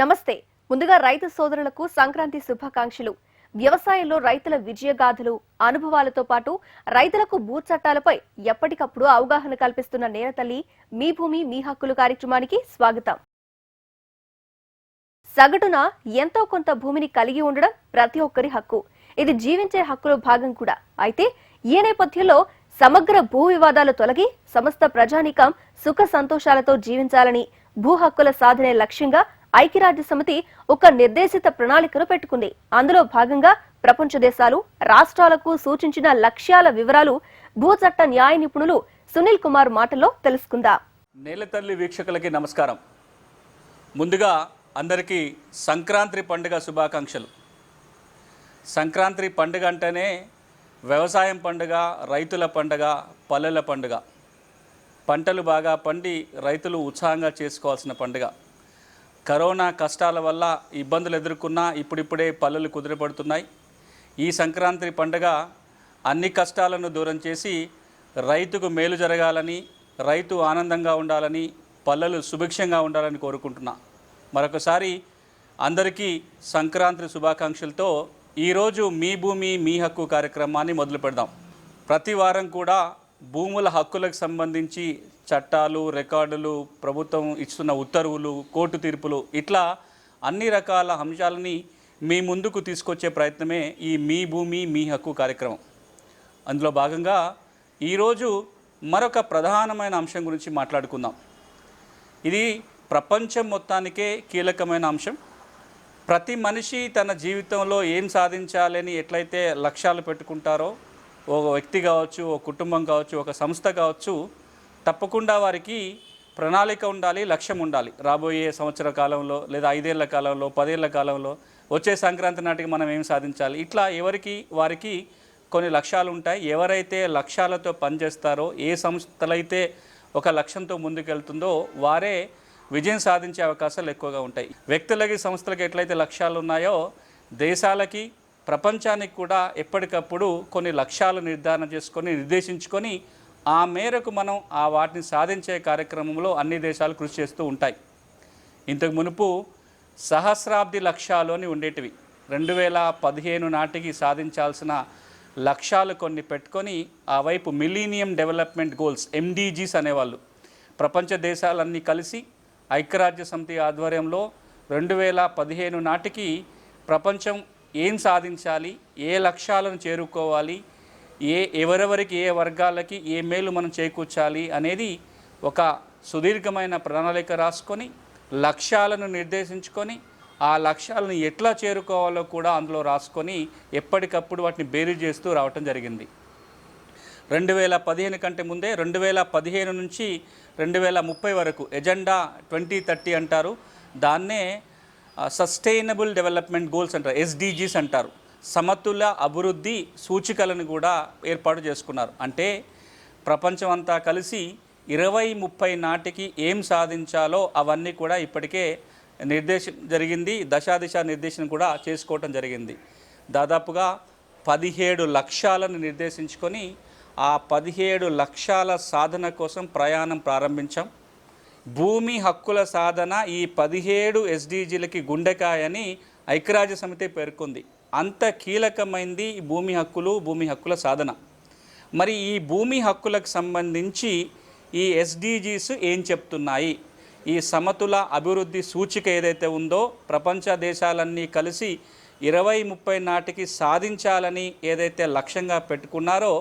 నమస్తే. ముందుగా రైతు సోదరులకు సంక్రాంతి శుభాకాంక్షలు. వ్యవసాయంలో రైతుల విజయగాథలు అనుభవాలతో పాటు రైతులకు భూ చట్టాలపై ఎప్పటికప్పుడు అవగాహన కల్పిస్తున్న నేరతల్లి మీ భూమి మీ హక్కులు కార్యక్రమానికి స్వాగతం. సగటున ఎంతో కొంత భూమిని కలిగి ఉండడం ప్రతి ఒక్కరి హక్కు. ఇది జీవించే హక్కులో భాగం కూడా. అయితే ఈ నేపథ్యంలో సమగ్ర భూ వివాదాలు తొలగి సమస్త ప్రజానీకం సుఖ సంతోషాలతో జీవించాలని భూ హక్కుల సాధనే లక్ష్యంగా ఐక్యరాజ్య సమితి ఒక నిర్దేశిత ప్రణాళికను పెట్టుకుంది. అందులో భాగంగా ప్రపంచ దేశాలు రాష్ట్రాలకు సూచించిన లక్ష్యాల వివరాలు భూ చట్ట న్యాయ నిపుణులు సునీల్ కుమార్ మాటల్లో తెలుసుకుందాం. నేలతల్లి వీక్షకులకి నమస్కారం. ముందుగా అందరికీ సంక్రాంతి పండుగ శుభాకాంక్షలు. సంక్రాంతి పండుగ అంటేనే వ్యవసాయం పండుగ రైతుల పండుగ పల్లెల పండుగ. పంటలు బాగా పండి రైతులు ఉత్సాహంగా చేసుకోవాల్సిన పండుగ. కరోనా కష్టాల వల్ల ఇబ్బందులు ఎదుర్కొన్నా ఇప్పుడిప్పుడే పల్లెలు కుదిరపడుతున్నాయి. ఈ సంక్రాంతి పండుగ అన్ని కష్టాలను దూరం చేసి రైతుకు మేలు జరగాలని రైతు ఆనందంగా ఉండాలని పల్లెలు సుభిక్షంగా ఉండాలని కోరుకుంటున్నా. మరొకసారి అందరికీ సంక్రాంతి శుభాకాంక్షలతో ఈరోజు మీ భూమి మీ హక్కు కార్యక్రమాన్ని మొదలు పెడదాం ప్రతి వారం కూడా భూముల హక్కులకు సంబంధించి చట్టాలు రికార్డులు ప్రభుత్వం ఇస్తున్న ఉత్తర్వులు కోర్టు తీర్పులు ఇట్లా అన్ని రకాల అంశాలని మీ ముందుకు తీసుకొచ్చే ప్రయత్నమే ఈ మీ భూమి మీ హక్కు కార్యక్రమం. అందులో భాగంగా ఈరోజు మరొక ప్రధానమైన అంశం గురించి మాట్లాడుకుందాం. ఇది ప్రపంచం మొత్తానికే కీలకమైన అంశం. ప్రతి మనిషి తన జీవితంలో ఏం సాధించాలని ఎట్లయితే లక్ష్యాలు పెట్టుకుంటారో ఒక వ్యక్తి కావచ్చు ఒక కుటుంబం కావచ్చు ఒక సంస్థ కావచ్చు తప్పకుండా వారికి ప్రణాళిక ఉండాలి లక్ష్యం ఉండాలి. రాబోయే సంవత్సర కాలంలో లేదా ఐదేళ్ళ కాలంలో పదేళ్ళ కాలంలో వచ్చే సంక్రాంతి నాటికి మనం ఏం సాధించాలి? ఇట్లా ఎవరికి వారికి కొన్ని లక్ష్యాలు ఉంటాయి. ఎవరైతే లక్ష్యాలతో పనిచేస్తారో ఏ సంస్థలైతే ఒక లక్ష్యంతో ముందుకెళ్తుందో వారే విజయం సాధించే అవకాశాలు ఎక్కువగా ఉంటాయి. వ్యక్తులకి సంస్థలకి ఎట్లయితే లక్ష్యాలు ఉన్నాయో దేశాలకి ప్రపంచానికి కూడా ఎప్పటికప్పుడు కొన్ని లక్ష్యాలు నిర్ధారణ చేసుకొని నిర్దేశించుకొని ఆ మేరకు మనం ఆ వాటిని సాధించే కార్యక్రమంలో అన్ని దేశాలు కృషి చేస్తూ ఉంటాయి. ఇంతకు మునుపు సహస్రాబ్ది లక్ష్యాలు అని ఉండేటివి. రెండు వేల పదిహేను నాటికి సాధించాల్సిన లక్ష్యాలు కొన్ని పెట్టుకొని ఆ వైపు మిలీనియం డెవలప్మెంట్ గోల్స్ ఎండీజీస్ అనేవాళ్ళు. ప్రపంచ దేశాలన్నీ కలిసి ఐక్యరాజ్య సమితి ఆధ్వర్యంలో రెండు వేల పదిహేను నాటికి ప్రపంచం ఏం సాధించాలి? ఏ లక్ష్యాలను చేరుకోవాలి? ఏ ఎవరెవరికి ఏ వర్గాలకి ఏ మేలు మనం చేకూర్చాలి అనేది ఒక సుదీర్ఘమైన ప్రణాళిక రాసుకొని లక్ష్యాలను నిర్దేశించుకొని ఆ లక్ష్యాలను ఎట్లా చేరుకోవాలో కూడా అందులో రాసుకొని ఎప్పటికప్పుడు వాటిని బేరీ చేస్తూ రావటం జరిగింది. రెండు వేల పదిహేను కంటే ముందే రెండు వేల పదిహేను నుంచి రెండు వేల ముప్పై వరకు ఎజెండా ట్వంటీ థర్టీ అంటారు. దాన్నే సస్టైనబుల్ డెవలప్మెంట్ గోల్స్ అంటారు ఎస్డిజీస్ అంటారు. సమతుల అభివృద్ధి సూచికలను కూడా ఏర్పాటు చేసుకున్నారు. అంటే ప్రపంచం అంతా కలిసి ఇరవై ముప్పై నాటికి ఏం సాధించాలో అవన్నీ కూడా ఇప్పటికే నిర్దేశం జరిగింది దశాదిశ నిర్దేశం కూడా చేసుకోవటం జరిగింది. దాదాపుగా పదిహేడు లక్ష్యాలను నిర్దేశించుకొని ఆ పదిహేడు లక్ష్యాల సాధన కోసం ప్రయాణం ప్రారంభించాం. భూమి హక్కుల సాధన ఈ పదిహేడు ఎస్డీజీలకి గుండెకాయని ఐక్యరాజ్య సమితి పేర్కొంది. అంత కీలకమైంది ఈ భూమి హక్కులు భూమి హక్కుల సాధన. మరి ఈ భూమి హక్కులకు సంబంధించి ఈ ఎస్డీజీస్ ఏం చెప్తున్నాయి? ఈ సమతుల అభివృద్ధి సూచిక ఏదైతే ఉందో ప్రపంచ దేశాలన్నీ కలిసి ఇరవై ముప్పై నాటికి సాధించాలని ఏదైతే లక్ష్యంగా పెట్టుకున్నారో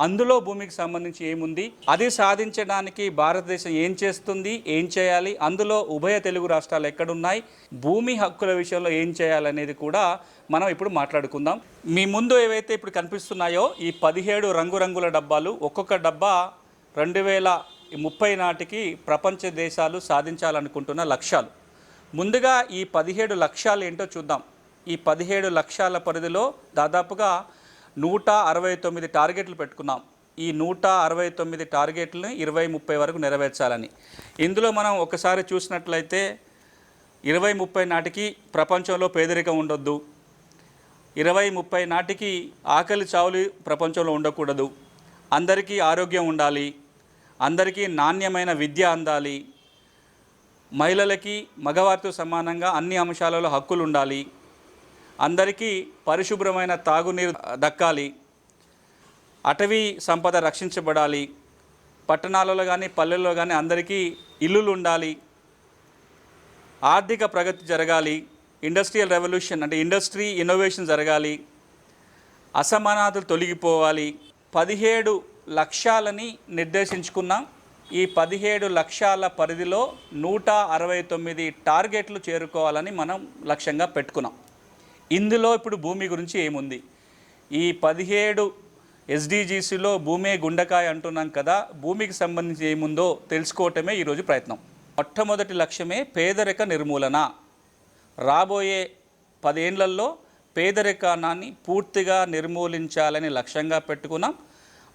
అందులో భూమికి సంబంధించి ఏముంది? అది సాధించడానికి భారతదేశం ఏం చేస్తుంది? ఏం చేయాలి? అందులో ఉభయ తెలుగు రాష్ట్రాలు ఎక్కడున్నాయి? భూమి హక్కుల విషయంలో ఏం చేయాలనేది కూడా మనం ఇప్పుడు మాట్లాడుకుందాం. మీ ముందు ఏవైతే ఇప్పుడు కనిపిస్తున్నాయో ఈ పదిహేడు రంగురంగుల డబ్బాలు ఒక్కొక్క డబ్బా రెండు వేల ముప్పై నాటికి ప్రపంచ దేశాలు సాధించాలనుకుంటున్న లక్ష్యాలు. ముందుగా ఈ పదిహేడు లక్ష్యాలు ఏంటో చూద్దాం. ఈ పదిహేడు లక్ష్యాల పరిధిలో దాదాపుగా నూట అరవై తొమ్మిది టార్గెట్లు పెట్టుకున్నాం. ఈ నూట అరవై తొమ్మిది టార్గెట్లను ఇరవై ముప్పై వరకు నెరవేర్చాలని. ఇందులో మనం ఒకసారి చూసినట్లయితే ఇరవై ముప్పై నాటికి ప్రపంచంలో పేదరికం ఉండొద్దు. ఇరవై ముప్పై నాటికి ఆకలి చావులు ప్రపంచంలో ఉండకూడదు. అందరికీ ఆరోగ్యం ఉండాలి. అందరికీ నాణ్యమైన విద్య అందాలి. మహిళలకి మగవారితో సమానంగా అన్ని అంశాలలో హక్కులు ఉండాలి. అందరికీ పరిశుభ్రమైన తాగునీరు దక్కాలి అటవీ సంపద రక్షించబడాలి పట్టణాలలో కానీ పల్లెల్లో కానీ అందరికీ ఇల్లులు ఉండాలి ఆర్థిక ప్రగతి జరగాలి ఇండస్ట్రియల్ రెవల్యూషన్ అంటే ఇండస్ట్రీ ఇన్నోవేషన్ జరగాలి అసమానతలు తొలగిపోవాలి. పదిహేడు లక్ష్యాలని నిర్దేశించుకున్నాం. ఈ పదిహేడు లక్ష్యాల పరిధిలో నూట అరవై తొమ్మిది టార్గెట్లు చేరుకోవాలని మనం లక్ష్యంగా పెట్టుకున్నాం. ఇందులో ఇప్పుడు భూమి గురించి ఏముంది? ఈ పదిహేడు ఎస్డిజీసీలో భూమే గుండకాయ అంటున్నాం కదా భూమికి సంబంధించి ఏముందో తెలుసుకోవటమే ఈరోజు ప్రయత్నం. మొట్టమొదటి లక్ష్యమే పేదరిక నిర్మూలన. రాబోయే పదేళ్ళలో పేదరికాన్ని పూర్తిగా నిర్మూలించాలని లక్ష్యంగా పెట్టుకున్నాం.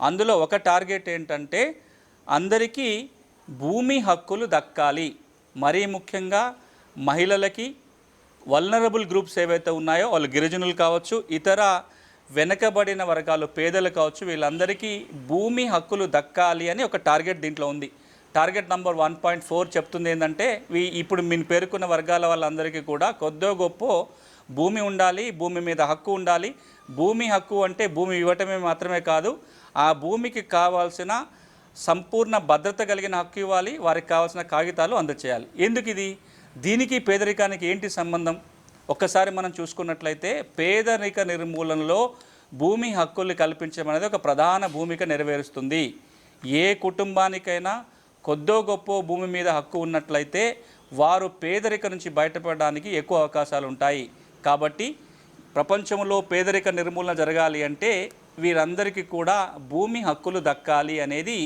అందులో ఒక టార్గెట్ ఏంటంటే అందరికీ భూమి హక్కులు దక్కాలి. మరీ ముఖ్యంగా మహిళలకి వల్నరబుల్ గ్రూప్స్ ఏవైతే ఉన్నాయో వాళ్ళు గిరిజనులు కావచ్చు ఇతర వెనకబడిన వర్గాలు పేదలు కావచ్చు వీళ్ళందరికీ భూమి హక్కులు దక్కాలి అని ఒక టార్గెట్ దీంట్లో ఉంది. Target number one point four చెప్తుంది ఏంటంటే వీ- ఇప్పుడు మీరు పేర్కొన్న వర్గాల వాళ్ళందరికీ కూడా కొద్దో గొప్ప భూమి ఉండాలి భూమి మీద హక్కు ఉండాలి. భూమి హక్కు అంటే భూమి ఇవ్వటమే మాత్రమే కాదు ఆ భూమికి కావాల్సిన సంపూర్ణ భద్రత కలిగిన హక్కు ఇవ్వాలి వారికి కావాల్సిన కాగితాలు అందచేయాలి. ఎందుకు ఇది దీనికి పేదరికానికి ఏంటి సంబంధం? ఒక్కసారి మనం చూసుకున్నట్లయితే పేదరిక నిర్మూలనలో భూమి హక్కుల్ని కల్పించడం అనేది ఒక ప్రధాన భూమిక నెరవేరుస్తుంది. ఏ కుటుంబానికైనా కొద్దో గొప్ప భూమి మీద హక్కు ఉన్నట్లయితే వారు పేదరిక నుంచి బయటపడడానికి ఎక్కువ అవకాశాలు ఉంటాయి. కాబట్టి ప్రపంచంలో పేదరిక నిర్మూలన జరగాలి అంటే వీరందరికీ కూడా భూమి హక్కులు దక్కాలి అనేది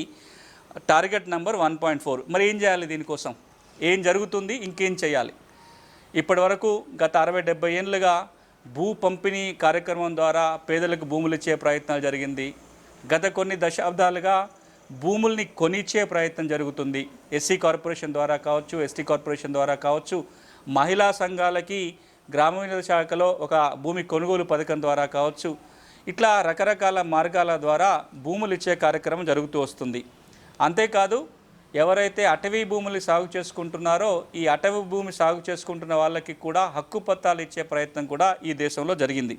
target number one point four. మరి ఏం చేయాలి దీనికోసం? ఏం జరుగుతుంది ఇంకేం చేయాలి? ఇప్పటి వరకు గత అరవై డెబ్బై ఏళ్ళుగా భూ పంపిణీ కార్యక్రమం ద్వారా పేదలకు భూములు ఇచ్చే ప్రయత్నాలు జరిగింది. గత కొన్ని దశాబ్దాలుగా భూముల్ని కొనిచ్చే ప్రయత్నం జరుగుతుంది. ఎస్సీ కార్పొరేషన్ ద్వారా కావచ్చు ఎస్టీ కార్పొరేషన్ ద్వారా కావచ్చు మహిళా సంఘాలకి గ్రామీణ శాఖలో ఒక భూమి కొనుగోలు పథకం ద్వారా కావచ్చు ఇట్లా రకరకాల మార్గాల ద్వారా భూములు ఇచ్చే కార్యక్రమం జరుగుతూ వస్తుంది. అంతేకాదు ఎవరైతే అటవీ భూములు సాగు చేసుకుంటున్నారో ఈ అటవీ భూమి సాగు చేసుకుంటున్న వాళ్ళకి కూడా హక్కు పత్రాలు ఇచ్చే ప్రయత్నం కూడా ఈ దేశంలో జరిగింది.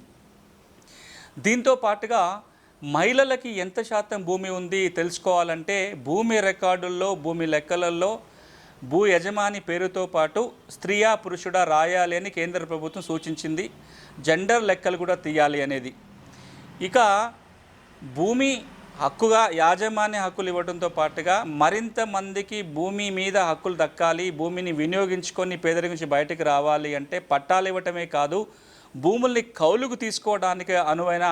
దీంతో పాటుగా మహిళలకి ఎంత శాతం భూమి ఉంది తెలుసుకోవాలంటే భూమి రికార్డుల్లో భూమి లెక్కలలో భూ యజమాని పేరుతో పాటు స్త్రీయా పురుషుడా రాయాలి అని కేంద్ర ప్రభుత్వం సూచించింది. జెండర్ లెక్కలు కూడా తీయాలి అనేది. ఇక భూమి హక్కుగా యాజమాన్య హక్కులు ఇవ్వడంతో పాటుగా మరింత మందికి భూమి మీద హక్కులు దక్కాలి భూమిని వినియోగించుకొని పేదరి నుంచి బయటకు రావాలి అంటే పట్టాలు ఇవ్వటమే కాదు భూముల్ని కౌలుకు తీసుకోవడానికి అనువైన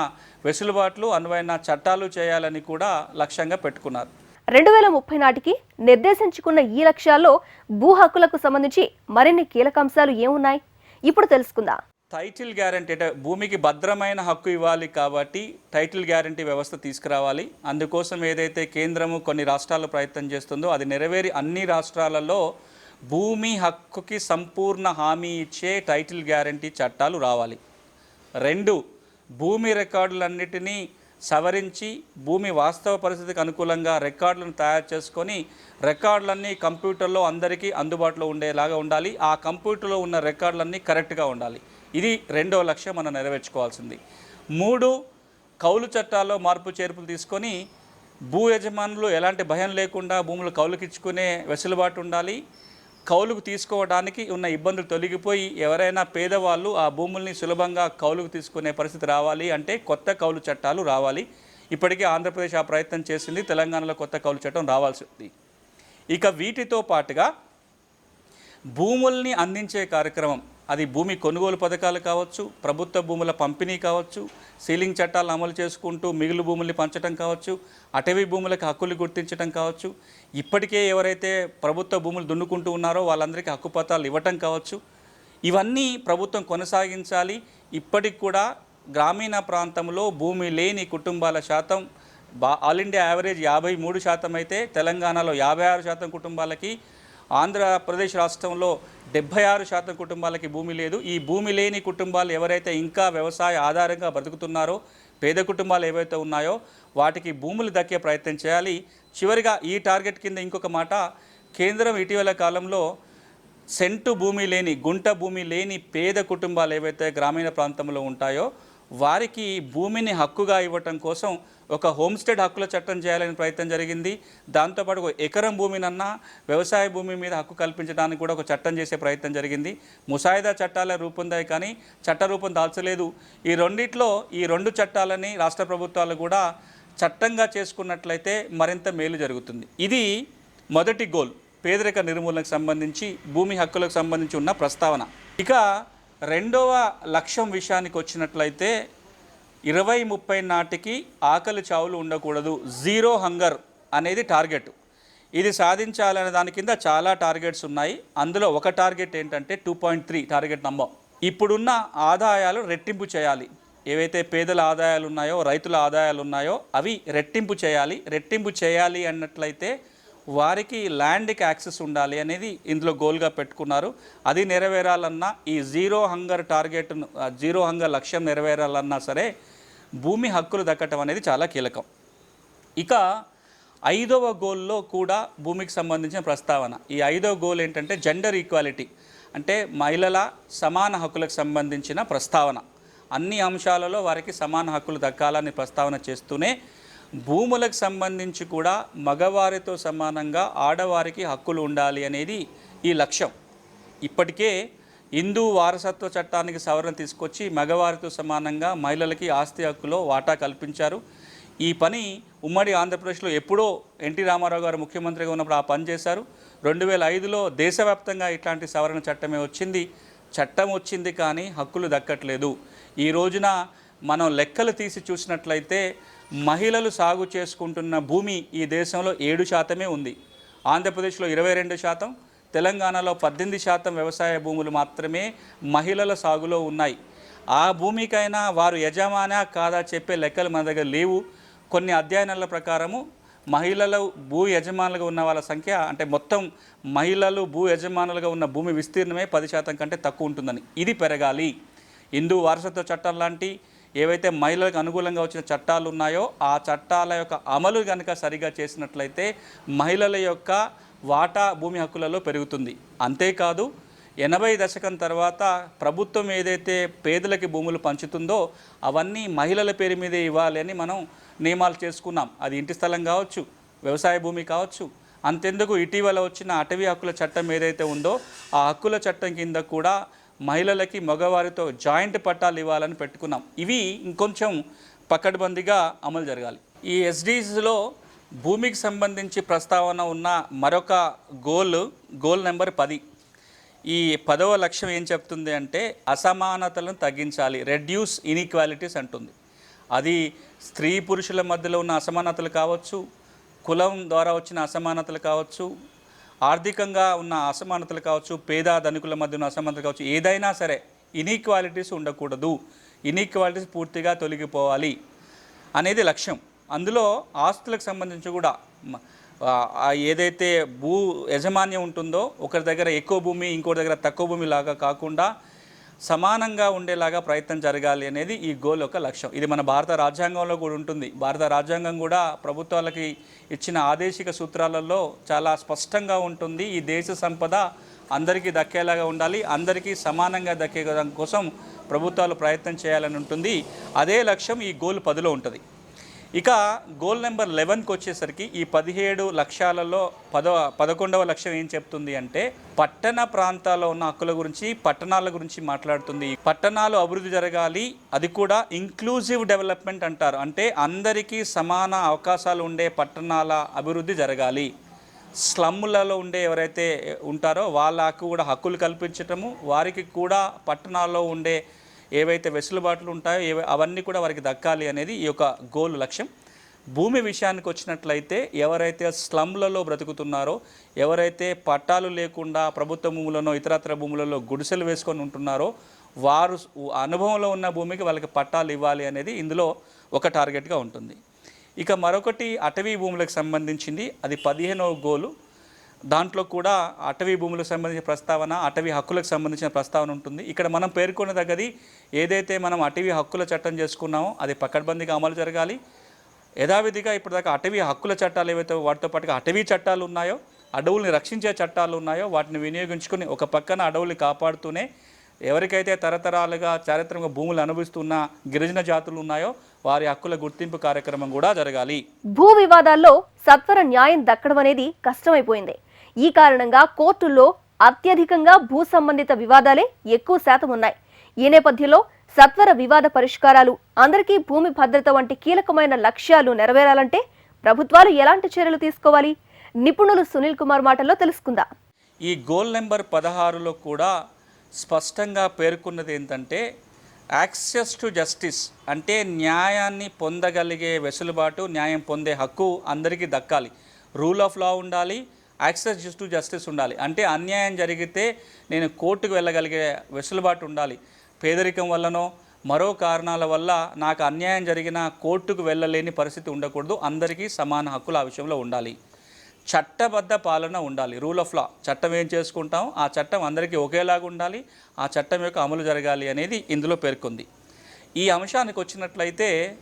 వెసులుబాట్లు అనువైన చట్టాలు చేయాలని కూడా లక్ష్యంగా పెట్టుకున్నారు. రెండు వేల ముప్పై నాటికి నిర్దేశించుకున్న ఈ లక్ష్యాల్లో భూ హక్కులకు సంబంధించి మరిన్ని కీలక అంశాలు ఏమున్నాయి? ఇప్పుడు తెలుసుకుందాం. టైటిల్ గ్యారంటీ అంటే భూమికి భద్రమైన హక్కు ఇవ్వాలి కాబట్టి టైటిల్ గ్యారంటీ వ్యవస్థ తీసుకురావాలి. అందుకోసం ఏదైతే కేంద్రము కొన్ని రాష్ట్రాలు ప్రయత్నం చేస్తుందో అది నెరవేరి అన్ని రాష్ట్రాలలో భూమి హక్కుకి సంపూర్ణ హామీ ఇచ్చే టైటిల్ గ్యారంటీ చట్టాలు రావాలి. రెండు భూమి రికార్డులన్నిటినీ సవరించి భూమి వాస్తవ పరిస్థితికి అనుకూలంగా రికార్డులను తయారు చేసుకొని రికార్డులన్నీ కంప్యూటర్లో అందరికీ అందుబాటులో ఉండేలాగా ఉండాలి. ఆ కంప్యూటర్లో ఉన్న రికార్డులన్నీ కరెక్ట్గా ఉండాలి. ఇది రెండవ లక్ష్యం మనం నెరవేర్చుకోవాల్సింది. మూడు కౌలు చట్టాల్లో మార్పు చేర్పులు తీసుకొని భూ యజమానులు ఎలాంటి భయం లేకుండా భూములు కౌలుకిచ్చుకునే వెసులుబాటు ఉండాలి. కౌలుకు తీసుకోవడానికి ఉన్న ఇబ్బందులు తొలగిపోయి ఎవరైనా పేదవాళ్ళు ఆ భూముల్ని సులభంగా కౌలుకు తీసుకునే పరిస్థితి రావాలి అంటే కొత్త కౌలు చట్టాలు రావాలి. ఇప్పటికే ఆంధ్రప్రదేశ్ ఆ ప్రయత్నం చేసింది తెలంగాణలో కొత్త కౌలు చట్టం రావాల్సి ఉంది ఇక వీటితో పాటుగా భూముల్ని అందించే కార్యక్రమం అది భూమి కొనుగోలు పథకాలు కావచ్చు ప్రభుత్వ భూముల పంపిణీ కావచ్చు సీలింగ్ చట్టాలు అమలు చేసుకుంటూ మిగులు భూముల్ని పంచడం కావచ్చు అటవీ భూములకు హక్కులు గుర్తించడం కావచ్చు ఇప్పటికే ఎవరైతే ప్రభుత్వ భూములు దున్నుకుంటూ ఉన్నారో వాళ్ళందరికీ హక్కు పత్రాలు ఇవ్వటం కావచ్చు. ఇవన్నీ ప్రభుత్వం కొనసాగించాలి. ఇప్పటికి కూడా గ్రామీణ ప్రాంతంలో భూమి లేని కుటుంబాల శాతం బా ఆల్ ఇండియా యావరేజ్ యాభై మూడు శాతం అయితే తెలంగాణలో యాభై ఆరు శాతం కుటుంబాలకి ఆంధ్రప్రదేశ్ రాష్ట్రంలో డెబ్బై ఆరు శాతం కుటుంబాలకి భూమి లేదు. ఈ భూమి లేని కుటుంబాలు ఎవరైతే ఇంకా వ్యవసాయ ఆధారంగా బ్రతుకుతున్నారో పేద కుటుంబాలు ఏవైతే ఉన్నాయో వాటికి భూములు దక్కే ప్రయత్నం చేయాలి. చివరిగా ఈ టార్గెట్ కింద ఇంకొక మాట కేంద్రం ఇటీవల కాలంలో సెంటు భూమి లేని గుంట భూమి లేని పేద కుటుంబాలు ఏవైతే గ్రామీణ ప్రాంతంలో ఉంటాయో వారికి భూమిని హక్కుగా ఇవ్వటం కోసం ఒక హోమ్ స్టేట్ హక్కుల చట్టం చేయాలని ప్రయత్నం జరిగింది. దాంతోపాటు ఒక ఎకరం భూమినన్నా వ్యవసాయ భూమి మీద హక్కు కల్పించడానికి కూడా ఒక చట్టం చేసే ప్రయత్నం జరిగింది. ముసాయిదా చట్టాల రూపొందాయి కానీ చట్ట రూపం దాల్చలేదు. ఈ రెండిట్లో ఈ రెండు చట్టాలని రాష్ట్ర ప్రభుత్వాలు కూడా చట్టంగా చేసుకున్నట్లయితే మరింత మేలు జరుగుతుంది. ఇది మొదటి గోల్. పేదరిక నిర్మూలనకు సంబంధించి భూమి హక్కులకు సంబంధించి ఉన్న ప్రస్తావన. ఇక రెండవ లక్ష్యం విషయానికి వచ్చినట్లయితే ఇరవై ముప్పై నాటికి ఆకలి చావులు ఉండకూడదు. జీరో హంగర్ అనేది టార్గెట్. ఇది సాధించాలనే దాని కింద చాలా టార్గెట్స్ ఉన్నాయి. అందులో ఒక టార్గెట్ ఏంటంటే two point three target number ఇప్పుడున్న ఆదాయాలు రెట్టింపు చేయాలి. ఏవైతే పేదల ఆదాయాలు ఉన్నాయో రైతుల ఆదాయాలు ఉన్నాయో అవి రెట్టింపు చేయాలి. రెట్టింపు చేయాలి అన్నట్లయితే వారికి ల్యాండ్కి యాక్సెస్ ఉండాలి అనేది ఇందులో గోల్గా పెట్టుకున్నారు. అది నెరవేరాలన్నా ఈ zero hunger target zero hunger లక్ష్యం నెరవేరాలన్నా సరే భూమి హక్కులు దక్కటం అనేది చాలా కీలకం. ఇక ఐదవ గోల్లో కూడా భూమికి సంబంధించిన ప్రస్తావన. ఈ ఐదవ గోల్ ఏంటంటే జెండర్ ఈక్వాలిటీ అంటే మహిళల సమాన హక్కులకు సంబంధించిన ప్రస్తావన. అన్ని అంశాలలో వారికి సమాన హక్కులు దక్కాలని ప్రస్తావన చేస్తూనే భూములకు సంబంధించి కూడా మగవారితో సమానంగా ఆడవారికి హక్కులు ఉండాలి అనేది ఈ లక్ష్యం. ఇప్పటికే హిందూ వారసత్వ చట్టానికి సవరణ తీసుకొచ్చి మగవారితో సమానంగా మహిళలకి ఆస్తి హక్కులో వాటా కల్పించారు. ఈ పని ఉమ్మడి ఆంధ్రప్రదేశ్లో ఎప్పుడో ఎన్టీ రామారావు గారు ముఖ్యమంత్రిగా ఉన్నప్పుడు ఆ పని చేశారు. రెండు వేల ఐదులో దేశవ్యాప్తంగా ఇట్లాంటి సవరణ చట్టమే వచ్చింది. చట్టం వచ్చింది కానీ హక్కులు దక్కట్లేదు. ఈ రోజున మనం లెక్కలు తీసి చూసినట్లయితే మహిళలు సాగు చేసుకుంటున్న భూమి ఈ దేశంలో ఏడు శాతమే ఉంది. ఆంధ్రప్రదేశ్లో ఇరవై రెండు శాతం తెలంగాణలో పద్దెనిమిది శాతం వ్యవసాయ భూములు మాత్రమే మహిళల సాగులో ఉన్నాయి. ఆ భూమికైనా వారు యజమానా కాదా చెప్పే లెక్కలు మన దగ్గర లేవు. కొన్ని అధ్యయనాల ప్రకారము మహిళలు భూ యజమానులుగా ఉన్న వాళ్ళ సంఖ్య అంటే మొత్తం మహిళలు భూ యజమానులుగా ఉన్న భూమి విస్తీర్ణమే పది శాతం కంటే తక్కువ ఉంటుందని. ఇది పెరగాలి. హిందూ వారసత్వ చట్టం లాంటి ఏవైతే మహిళలకు అనుకూలంగా వచ్చిన చట్టాలు ఉన్నాయో ఆ చట్టాల యొక్క అమలు కనుక సరిగా చేసినట్లయితే మహిళల యొక్క వాటా భూమి హక్కులలో పెరుగుతుంది. అంతేకాదు ఎనభై దశకం తర్వాత ప్రభుత్వం ఏదైతే పేదలకి భూములు పంచుతుందో అవన్నీ మహిళల పేరు మీదే ఇవ్వాలి అని మనం నియమాలు చేసుకున్నాం. అది ఇంటి స్థలం కావచ్చు వ్యవసాయ భూమి కావచ్చు అంతెందుకు ఇటీవల వచ్చిన అటవీ హక్కుల చట్టం ఏదైతే ఉందో ఆ హక్కుల చట్టం కింద కూడా మహిళలకి మగవారితో జాయింట్ పట్టాలు ఇవ్వాలని పెట్టుకున్నాం. ఇవి ఇంకొంచెం పకడ్బందీగా అమలు జరగాలి. ఈ ఎస్డీస్లో భూమికి సంబంధించి ప్రస్తావన ఉన్న మరొక గోల్ గోల్ నెంబర్ పది. ఈ పదవ లక్ష్యం ఏం చెప్తుంది అంటే అసమానతలను తగ్గించాలి రెడ్యూస్ ఇన్ఈక్వాలిటీస్ అంటుంది. అది స్త్రీ పురుషుల మధ్యలో ఉన్న అసమానతలు కావచ్చు కులం ద్వారా వచ్చిన అసమానతలు కావచ్చు ఆర్థికంగా ఉన్న అసమానతలు కావచ్చు పేద ధనికుల మధ్య ఉన్న అసమానతలు కావచ్చు ఏదైనా సరే ఇన్ఈక్వాలిటీస్ ఉండకూడదు. ఇన్ఈక్వాలిటీస్ పూర్తిగా తొలగిపోవాలి అనేది లక్ష్యం. అందులో ఆస్తులకు సంబంధించి కూడా ఏదైతే భూ యజమాన్యం ఉంటుందో ఒకరి దగ్గర ఎక్కువ భూమి ఇంకోటి దగ్గర తక్కువ భూమి లాగా కాకుండా సమానంగా ఉండేలాగా ప్రయత్నం జరగాలి అనేది ఈ గోల్ యొక్క లక్ష్యం. ఇది మన భారత రాజ్యాంగంలో కూడా ఉంటుంది. భారత రాజ్యాంగం కూడా ప్రభుత్వాలకి ఇచ్చిన ఆదేశిక సూత్రాలలో చాలా స్పష్టంగా ఉంటుంది. ఈ దేశ సంపద అందరికీ దక్కేలాగా ఉండాలి. అందరికీ సమానంగా దక్కే కోసం ప్రభుత్వాలు ప్రయత్నం చేయాలని ఉంటుంది. అదే లక్ష్యం ఈ గోల్ పదిలో ఉంటుంది. ఇక గోల్ నెంబర్ లెవెన్కి వచ్చేసరికి ఈ పదిహేడు లక్ష్యాలలో పదవ పదకొండవ లక్ష్యం ఏం చెప్తుంది అంటే పట్టణ ప్రాంతాల్లో ఉన్న హక్కుల గురించి పట్టణాల గురించి మాట్లాడుతుంది. పట్టణాలు అభివృద్ధి జరగాలి అది కూడా ఇంక్లూజివ్ డెవలప్మెంట్ అంటారు. అంటే అందరికీ సమాన అవకాశాలు ఉండే పట్టణాల అభివృద్ధి జరగాలి. స్లమ్లలో ఉండే ఎవరైతే ఉంటారో వాళ్ళకు కూడా హక్కులు కల్పించటము వారికి కూడా పట్టణాల్లో ఉండే ఏవైతే వెసులుబాట్లు ఉంటాయో ఏవై అవన్నీ కూడా వారికి దక్కాలి అనేది ఈ యొక్క గోల్ లక్ష్యం. భూమి విషయానికి వచ్చినట్లయితే ఎవరైతే స్లమ్లలో బ్రతుకుతున్నారో ఎవరైతే పట్టాలు లేకుండా ప్రభుత్వ భూములను ఇతరత్ర భూములలో గుడిసెలు వేసుకొని ఉంటున్నారో వారు అనుభవంలో ఉన్న భూమికి వాళ్ళకి పట్టాలు ఇవ్వాలి అనేది ఇందులో ఒక టార్గెట్గా ఉంటుంది. ఇక మరొకటి అటవీ భూములకు సంబంధించింది అది పదిహేనవ గోలు. దాంట్లో కూడా అటవీ భూములకు సంబంధించిన ప్రస్తావన అటవీ హక్కులకు సంబంధించిన ప్రస్తావన ఉంటుంది. ఇక్కడ మనం పేర్కొన్నదగ్గది ఏదైతే మనం అటవీ హక్కుల చట్టం చేసుకున్నామో అది పకడ్బందీగా అమలు జరగాలి. యథావిధిగా ఇప్పటిదాకా అటవీ హక్కుల చట్టాలు ఏవైతే వాటితో పాటుగా అటవీ చట్టాలు ఉన్నాయో అడవుల్ని రక్షించే చట్టాలు ఉన్నాయో వాటిని వినియోగించుకుని ఒక పక్కన అడవుల్ని కాపాడుతూనే ఎవరికైతే తరతరాలుగా చారిత్రక భూములు అనుభవిస్తున్న గిరిజన జాతులు ఉన్నాయో వారి హక్కుల గుర్తింపు కార్యక్రమం కూడా జరగాలి. భూ వివాదాల్లో సత్వర న్యాయం దక్కడం అనేది కష్టమైపోయింది. ఈ కారణంగా కోర్టుల్లో అత్యధికంగా భూ సంబంధిత వివాదాలే ఎక్కువ శాతం ఉన్నాయి. ఈ నేపథ్యంలో సత్వర వివాద పరిష్కారాలు అందరికీ భూమి భద్రత వంటి కీలకమైన లక్ష్యాలు నెరవేరాలంటే ప్రభుత్వాలు ఎలాంటి చర్యలు తీసుకోవాలి? నిపుణులు సునీల్ కుమార్ మాటల్లో తెలుసుకుందాం. ఈ గోల్ నెంబర్ పదహారులో కూడా స్పష్టంగా పేర్కొన్నది ఏంటంటే యాక్సెస్ టు జస్టిస్ అంటే న్యాయాన్ని పొందగలిగే వెసులుబాటు న్యాయం పొందే హక్కు అందరికీ దక్కాలి. రూల్ ఆఫ్ లా ఉండాలి యాక్సెస్ టు జస్టిస్ ఉండాలి. అంటే అన్యాయం జరిగితే నేను కోర్టుకు వెళ్ళగలిగే వెసులుబాటు ఉండాలి. పేదరికం వల్లనో మరో కారణాల వల్ల నాకు అన్యాయం జరిగిన కోర్టుకు వెళ్ళలేని పరిస్థితి ఉండకూడదు. అందరికీ సమాన హక్కులు ఆ విషయంలో ఉండాలి. చట్టబద్ధ పాలన ఉండాలి. రూల్ ఆఫ్ లా చట్టం ఏం చేసుకుంటాం? ఆ చట్టం అందరికీ ఒకేలాగా ఉండాలి. ఆ చట్టం యొక్క అమలు జరగాలి అనేది ఇందులో పేర్కొంది. ఈ అంశానికి వచ్చినట్లయితే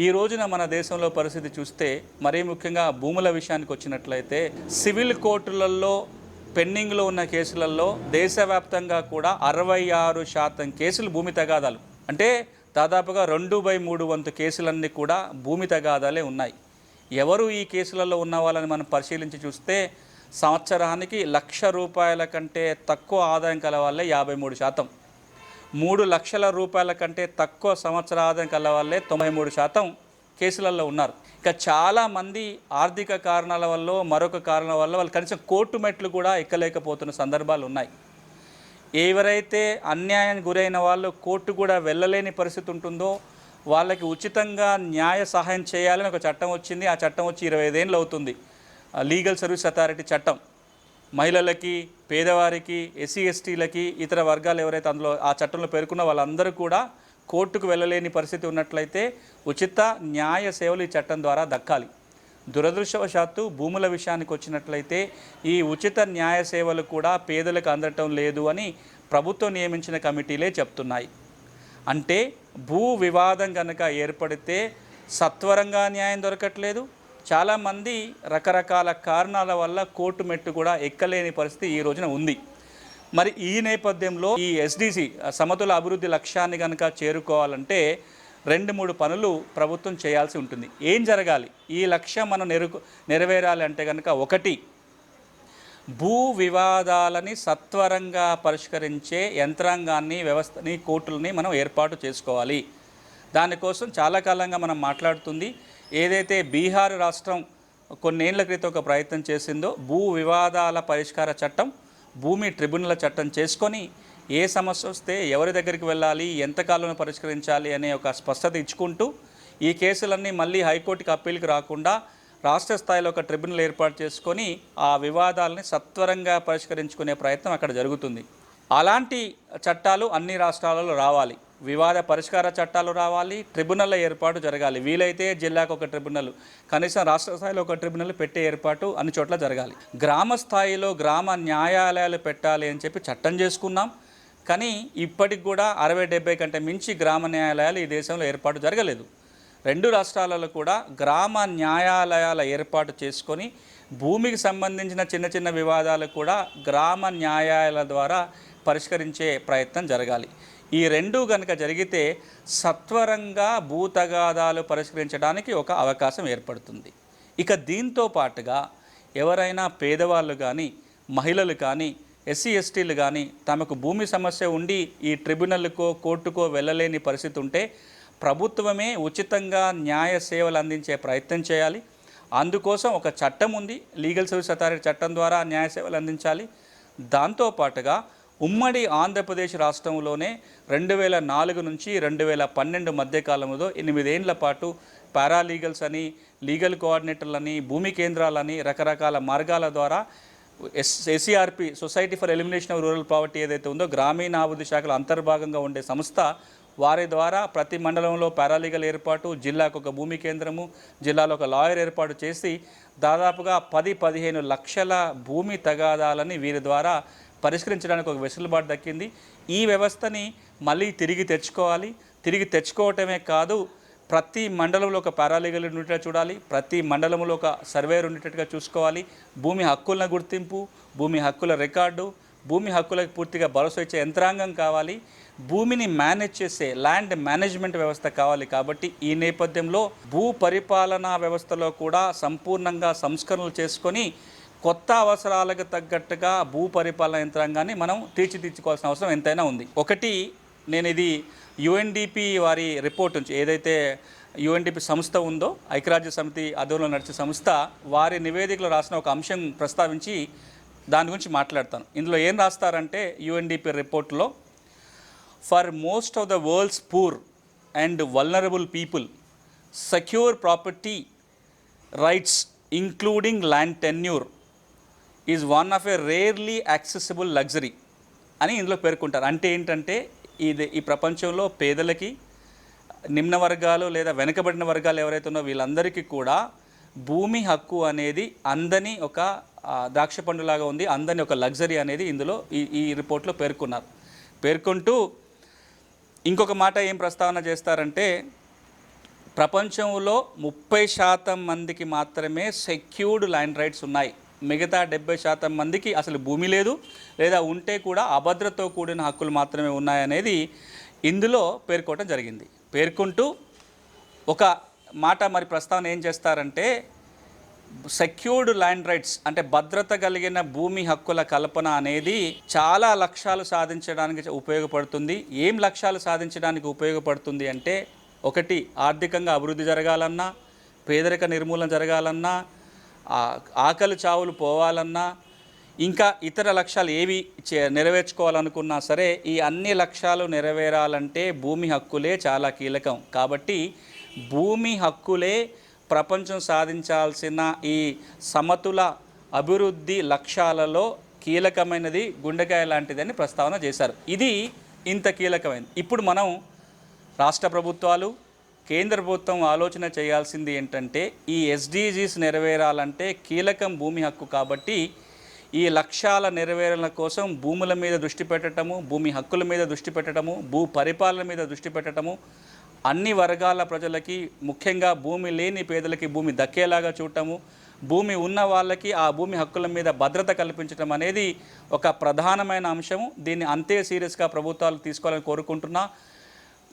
ఈ రోజున మన దేశంలో పరిస్థితి చూస్తే మరీ ముఖ్యంగా భూముల విషయానికి వచ్చినట్లయితే సివిల్ కోర్టులలో పెండింగ్లో ఉన్న కేసులలో దేశవ్యాప్తంగా కూడా అరవై ఆరు శాతం కేసులు భూమి తగాదాలు. అంటే దాదాపుగా రెండు బై మూడు వంతు కేసులన్నీ కూడా భూమి తగాదాలే ఉన్నాయి. ఎవరు ఈ కేసులలో ఉన్న వాళ్ళని మనం పరిశీలించి చూస్తే సంవత్సరానికి లక్ష రూపాయల కంటే తక్కువ ఆదాయం కల వాళ్ళే యాభై మూడు శాతం. మూడు లక్షల రూపాయల కంటే తక్కువ సంవత్సర ఆదాయం కల వాళ్ళే తొంభై మూడు శాతం కేసులలో ఉన్నారు. ఇక చాలామంది ఆర్థిక కారణాల వల్ల మరొక కారణాల వల్ల వాళ్ళు కనీసం కోర్టు మెట్లు కూడా ఎక్కలేకపోతున్న సందర్భాలు ఉన్నాయి. ఎవరైతే అన్యాయానికి గురైన వాళ్ళు కోర్టు కూడా వెళ్ళలేని పరిస్థితి ఉంటుందో వాళ్ళకి ఉచితంగా న్యాయ సహాయం చేయాలని ఒక చట్టం వచ్చింది. ఆ చట్టం వచ్చి ఇరవై ఐదేళ్ళు అవుతుంది. లీగల్ సర్వీస్ అథారిటీ చట్టం. మహిళలకి పేదవారికి ఎస్సీ ఎస్టీలకి ఇతర వర్గాలు ఎవరైతే అందులో ఆ చట్టంలో పేర్కొన్న వాళ్ళందరూ కూడా కోర్టుకు వెళ్ళలేని పరిస్థితి ఉన్నట్లయితే ఉచిత న్యాయ సేవలు ఈ చట్టం ద్వారా దక్కాలి. దురదృష్టవశాత్తు భూముల విషయానికి వచ్చినట్లయితే ఈ ఉచిత న్యాయ సేవలు కూడా పేదలకు అందటం లేదు అని ప్రభుత్వం నియమించిన కమిటీలే చెప్తున్నాయి. అంటే భూ వివాదం కనుక ఏర్పడితే సత్వరంగా న్యాయం దొరకట్లేదు చాలామంది రకరకాల కారణాల వల్ల కోర్టు మెట్టు కూడా ఎక్కలేని పరిస్థితి ఈ రోజున ఉంది. మరి ఈ నేపథ్యంలో ఈ ఎస్డిసి సమతుల అభివృద్ధి లక్ష్యాన్ని కనుక చేరుకోవాలంటే రెండు మూడు పనులు ప్రభుత్వం చేయాల్సి ఉంటుంది. ఏం జరగాలి? ఈ లక్ష్యం మనం నెరు నెరవేరాలి అంటే కనుక ఒకటి భూ వివాదాలని సత్వరంగా పరిష్కరించే యంత్రాంగాన్ని వ్యవస్థని కోర్టులని మనం ఏర్పాటు చేసుకోవాలి. దానికోసం చాలా కాలంగా మనం మాట్లాడుతుంది. ఏదైతే బీహార్ రాష్ట్రం కొన్నేళ్ళ క్రితం ఒక ప్రయత్నం చేసిందో భూ వివాదాల పరిష్కార చట్టం భూమి ట్రిబ్యునల్ చట్టం చేసుకొని ఏ సమస్య వస్తే ఎవరి దగ్గరికి వెళ్ళాలి ఎంతకాలంలో పరిష్కరించాలి అనే ఒక స్పష్టత ఇచ్చుకుంటూ ఈ కేసులన్నీ మళ్ళీ హైకోర్టుకి అప్పీల్కి రాకుండా రాష్ట్ర స్థాయిలో ఒక ట్రిబ్యునల్ ఏర్పాటు చేసుకొని ఆ వివాదాలని సత్వరంగా పరిష్కరించుకునే ప్రయత్నం అక్కడ జరుగుతుంది. అలాంటి చట్టాలు అన్ని రాష్ట్రాలలో రావాలి. వివాద పరిష్కార చట్టాలు రావాలి ట్రిబ్యునల్ల ఏర్పాటు జరగాలి. వీలైతే జిల్లాకు ఒక ట్రిబ్యునల్ కనీసం రాష్ట్ర స్థాయిలో ఒక ట్రిబ్యునల్ పెట్టే ఏర్పాటు అన్ని చోట్ల జరగాలి. గ్రామ స్థాయిలో గ్రామ న్యాయాలయాలు పెట్టాలి అని చెప్పి చట్టం చేసుకున్నాం. కానీ ఇప్పటికి కూడా అరవై డెబ్బై కంటే మించి గ్రామ న్యాయాలయాలు ఈ దేశంలో ఏర్పాటు జరగలేదు. రెండు రాష్ట్రాలలో కూడా గ్రామ న్యాయాలయాల ఏర్పాటు చేసుకొని భూమికి సంబంధించిన చిన్న చిన్న వివాదాలు కూడా గ్రామ న్యాయాలయాల ద్వారా పరిష్కరించే ప్రయత్నం జరగాలి. ఈ రెండు కనుక జరిగితే సత్వరంగా భూతగాదాలు పరిష్కరించడానికి ఒక అవకాశం ఏర్పడుతుంది. ఇక దీంతో పాటుగా ఎవరైనా పేదవాళ్ళు కానీ మహిళలు కానీ ఎస్సీ ఎస్టీలు కానీ తమకు భూమి సమస్య ఉండి ఈ ట్రిబ్యునల్కో కోర్టుకో వెళ్ళలేని పరిస్థితి ఉంటే ప్రభుత్వమే ఉచితంగా న్యాయ సేవలు అందించే ప్రయత్నం చేయాలి. అందుకోసం ఒక చట్టం ఉంది. లీగల్ సర్వీస్ అథారిటీ చట్టం ద్వారా న్యాయ సేవలు అందించాలి. దాంతోపాటుగా ఉమ్మడి ఆంధ్రప్రదేశ్ రాష్ట్రంలోనే రెండు వేల నాలుగు నుంచి రెండు వేల పన్నెండు మధ్యకాలంలో ఎనిమిదేండ్ల పాటు పారాలీగల్స్ అని లీగల్ కోఆర్డినేటర్లని భూమి కేంద్రాలని రకరకాల మార్గాల ద్వారా S SCRP society for elimination of rural poverty ఏదైతే ఉందో గ్రామీణాభివృద్ధి శాఖలో అంతర్భాగంగా ఉండే సంస్థ వారి ద్వారా ప్రతి మండలంలో పారాలీగల్ ఏర్పాటు జిల్లాకు ఒక భూమి కేంద్రము జిల్లాలో ఒక లాయర్ ఏర్పాటు చేసి దాదాపుగా పది పదిహేను లక్షల భూమి తగాదాలని వీరి ద్వారా పరిష్కరించడానికి ఒక వెసులుబాటు దక్కింది. ఈ వ్యవస్థని మళ్ళీ తిరిగి తెచ్చుకోవాలి. తిరిగి తెచ్చుకోవటమే కాదు ప్రతి మండలంలో ఒక పారాలీగల్ ఉండేటట్టుగా చూడాలి. ప్రతి మండలంలో ఒక సర్వేయర్ ఉండేటట్టుగా చూసుకోవాలి. భూమి హక్కుల గుర్తింపు భూమి హక్కుల రికార్డు భూమి హక్కులకు పూర్తిగా భరోసా ఇచ్చే యంత్రాంగం కావాలి. భూమిని మేనేజ్ చేసే ల్యాండ్ మేనేజ్మెంట్ వ్యవస్థ కావాలి కాబట్టి ఈ నేపథ్యంలో భూ పరిపాలనా వ్యవస్థలో కూడా సంపూర్ణంగా సంస్కరణలు చేసుకొని కొత్త అవసరాలకు తగ్గట్టుగా భూ పరిపాలన యంత్రాంగాన్ని మనం తీర్చిదిద్దుకోవాల్సిన అవసరం ఎంతైనా ఉంది. ఒకటి నేను ఇది యుఎన్డిపి వారి రిపోర్ట్ నుంచి ఏదైతే యుఎన్డిపి సంస్థ ఉందో ఐక్యరాజ్య సమితి ఆధ్వర్యంలో నడిచే సంస్థ వారి నివేదికలో రాసిన ఒక అంశం ప్రస్తావించి దాని గురించి మాట్లాడతాను. ఇందులో ఏం రాస్తారంటే యుఎన్డిపి రిపోర్ట్లో for most of the world's poor and vulnerable people secure property rights including land tenure is one of a rarely accessible luxury అని ఇందులో పేర్కొంటారు. అంటే ఏంటంటే ఇది ఈ ప్రపంచంలో పేదలకి నిమ్న వర్గాలు లేదా వెనుకబడిన వర్గాలు ఎవరైతే ఉన్నో వీళ్ళందరికీ కూడా భూమి హక్కు అనేది అందని ఒక ద్రాక్ష పండులాగా ఉంది అందని ఒక లగ్జరీ అనేది ఇందులో ఈ ఈ రిపోర్ట్లో పేర్కొన్నారు. పేర్కొంటూ ఇంకొక మాట ఏం ప్రస్తావన చేస్తారంటే ప్రపంచంలో ముప్పై శాతం మందికి మాత్రమే సెక్యూర్డ్ ల్యాండ్ రైట్స్ ఉన్నాయి. మిగతా డెబ్బై శాతం మందికి అసలు భూమి లేదు లేదా ఉంటే కూడా అభద్రతో కూడిన హక్కులు మాత్రమే ఉన్నాయనేది ఇందులో పేర్కోవటం జరిగింది. పేర్కొంటూ ఒక మాట మరి ప్రస్తావన ఏం చేస్తారంటే సెక్యూర్డ్ ల్యాండ్ రైట్స్ అంటే భద్రత కలిగిన భూమి హక్కుల కల్పన అనేది చాలా లక్ష్యాలు సాధించడానికి ఉపయోగపడుతుంది. ఏం లక్ష్యాలు సాధించడానికి ఉపయోగపడుతుంది అంటే ఒకటి ఆర్థికంగా అభివృద్ధి జరగాలన్నా పేదరిక నిర్మూలన జరగాలన్నా ఆకలి చావులు పోవాలన్నా ఇంకా ఇతర లక్ష్యాలు ఏవి చే- నెరవేర్చుకోవాలనుకున్నా సరే ఈ అన్ని లక్ష్యాలు నెరవేరాలంటే భూమి హక్కులే చాలా కీలకం. కాబట్టి భూమి హక్కులే ప్రపంచం సాధించాల్సిన ఈ సమతుల అభివృద్ధి లక్ష్యాలలో కీలకమైనది గుండెకాయ లాంటిదని ప్రస్తావన చేశారు. ఇది ఇంత కీలకమైనది ఇప్పుడు మనం రాష్ట్ర ప్రభుత్వాలు కేంద్ర ప్రభుత్వం ఆలోచన చేయాల్సింది ఏంటంటే ఈ ఎస్డీజీస్ నెరవేరాలంటే కీలకం భూమి హక్కు కాబట్టి ఈ లక్ష్యాల నెరవేరణ కోసం భూముల మీద దృష్టి పెట్టడము భూమి హక్కుల మీద దృష్టి పెట్టడము భూ పరిపాలన మీద దృష్టి పెట్టడము అన్ని వర్గాల ప్రజలకి ముఖ్యంగా భూమి లేని పేదలకి భూమి దక్కేలాగా చూడటము భూమి ఉన్న వాళ్ళకి ఆ భూమి హక్కుల మీద భద్రత కల్పించడం అనేది ఒక ప్రధానమైన అంశము. దీన్ని అంతే సీరియస్గా ప్రభుత్వాలు తీసుకోవాలని కోరుకుంటున్నా.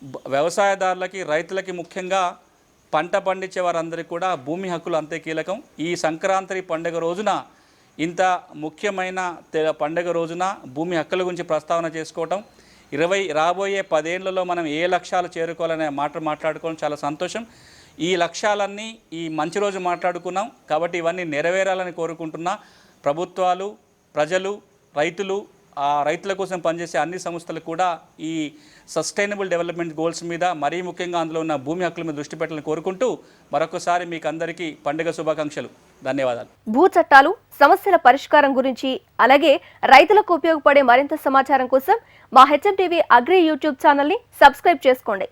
వ్యవసాయదారులకి రైతులకి ముఖ్యంగా పంట పండించే వారందరికీ కూడా భూమి హక్కులు అంతే కీలకం. ఈ సంక్రాంతి పండుగ రోజున ఇంత ముఖ్యమైన తె- పండుగ రోజున భూమి హక్కుల గురించి ప్రస్తావన చేసుకోవటం ఇరవై రాబోయే పదేళ్ళలో మనం ఏ లక్ష్యాలు చేరుకోవాలనే మాట మాట్లాడుకోవడం చాలా సంతోషం. ఈ లక్ష్యాలన్నీ ఈ మంచి రోజు మాట్లాడుకున్నాం కాబట్టి ఇవన్నీ నెరవేరాలని కోరుకుంటున్నా. ప్రభుత్వాలు ప్రజలు రైతులు ఆ రైతుల కోసం పనిచేసే అన్ని సంస్థలు కూడా ఈ సస్టైనబుల్ డెవలప్మెంట్ గోల్స్ మీద మరీ ముఖ్యంగా అందులో ఉన్న భూమి హక్కుల మీద దృష్టి పెట్టాలని కోరుకుంటూ మరొకసారి మీకు అందరికీ పండుగ శుభాకాంక్షలు. ధన్యవాదాలు. భూ చట్టాలు సమస్యల పరిష్కారం గురించి అలాగే రైతులకు ఉపయోగపడే మరింత సమాచారం కోసం మా హెచ్ఎం టీవీ అగ్రి యూట్యూబ్ ఛానల్ని సబ్స్క్రైబ్ చేసుకోండి.